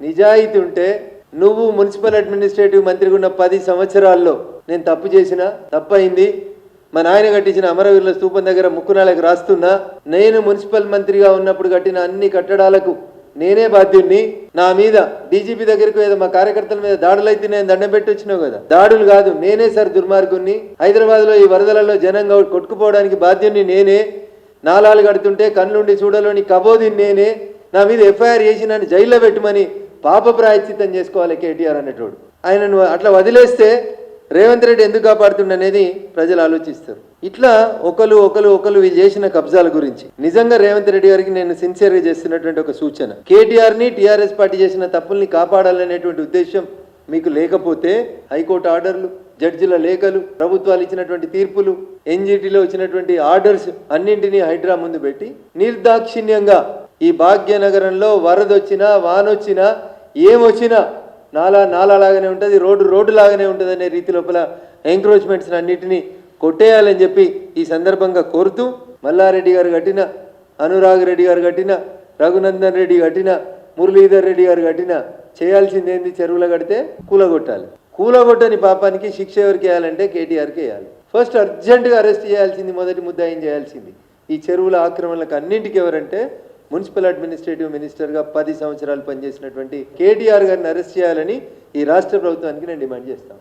నిజాయితీ ఉంటే నువ్వు మున్సిపల్ అడ్మినిస్ట్రేటివ్ మంత్రిగా ఉన్న పది సంవత్సరాల్లో నేను తప్పు చేసిన తప్పైంది. మా నాయన కట్టించిన అమరవీరుల స్థూపం దగ్గర ముక్కునాళ్ళకి రాస్తున్నా. నేను మున్సిపల్ మంత్రిగా ఉన్నప్పుడు కట్టిన అన్ని కట్టడాలకు నేనే బాధ్యుణ్ణి. నా మీద డీజీపీ దగ్గరకు ఏదో మా కార్యకర్తల మీద దాడులు అయితే నేను దండం పెట్టి వచ్చినావు కదా. దాడులు కాదు నేనే సార్ దుర్మార్గుణ్ణి. హైదరాబాద్లో ఈ వరదలలో జనంగా కొట్టుకుపోవడానికి బాధ్యుణ్ణి నేనే. నాలాలు కడుతుంటే కళ్ళుండి చూడలోని కబోదిని నేనే. నా మీద ఎఫ్ఐఆర్ చేసి నన్ను జైల్లో పెట్టమని పాప ప్రాయశ్చితం చేసుకోవాలి కేటీఆర్ అనేటోడు. ఆయనను అట్లా వదిలేస్తే రేవంత్ రెడ్డి ఎందుకు కాపాడుతుండనేది ప్రజలు ఆలోచిస్తారు. ఇట్లా ఒకరు ఒకరు ఒకరు చేసిన కబ్జాల గురించి. నిజంగా రేవంత్ రెడ్డి గారికి నేను సిన్సియర్గా చేస్తున్నటువంటి ఒక సూచన. కేటీఆర్ని టీఆర్ఎస్ పార్టీ చేసిన తప్పుల్ని కాపాడాలనేటువంటి ఉద్దేశం మీకు లేకపోతే హైకోర్టు ఆర్డర్లు జడ్జిల లేఖలు ప్రభుత్వాలు ఇచ్చినటువంటి తీర్పులు ఎన్జిటిలో వచ్చినటువంటి ఆర్డర్స్ అన్నింటినీ హైడ్రా ముందు పెట్టి నిర్దాక్షిణ్యంగా ఈ భాగ్యనగరంలో వరదొచ్చినా వానొచ్చినా ఏమొచ్చినా నాలా నాలా లాగానే ఉంటుంది రోడ్డు రోడ్డు లాగానే ఉంటుంది అనే రీతి లోపల ఎంక్రోచ్మెంట్స్ అన్నిటినీ కొట్టేయాలని చెప్పి ఈ సందర్భంగా కోరుతూ మల్లారెడ్డి గారు కట్టిన అనురాగ్ రెడ్డి గారు కట్టిన రఘునందన్ రెడ్డి కట్టిన మురళీధర్ రెడ్డి గారు కట్టిన చేయాల్సింది ఏంది చెరువులో కడితే కూలగొట్టాలి. కూలగొట్టని పాపానికి శిక్ష ఎవరికి వేయాలంటే కేటీఆర్కి వేయాలి. ఫస్ట్ అర్జెంటుగా అరెస్ట్ చేయాల్సింది మొదటి ముద్దాయం చేయాల్సింది. ఈ చెరువుల ఆక్రమణలకు అన్నింటికి ఎవరంటే మున్సిపల్ అడ్మినిస్ట్రేటివ్ మినిస్టర్గా పది సంవత్సరాలు పనిచేసినటువంటి కేటీఆర్ గారిని అరెస్ట్ చేయాలని ఈ రాష్ట్ర ప్రభుత్వానికి నేను డిమాండ్ చేస్తాను.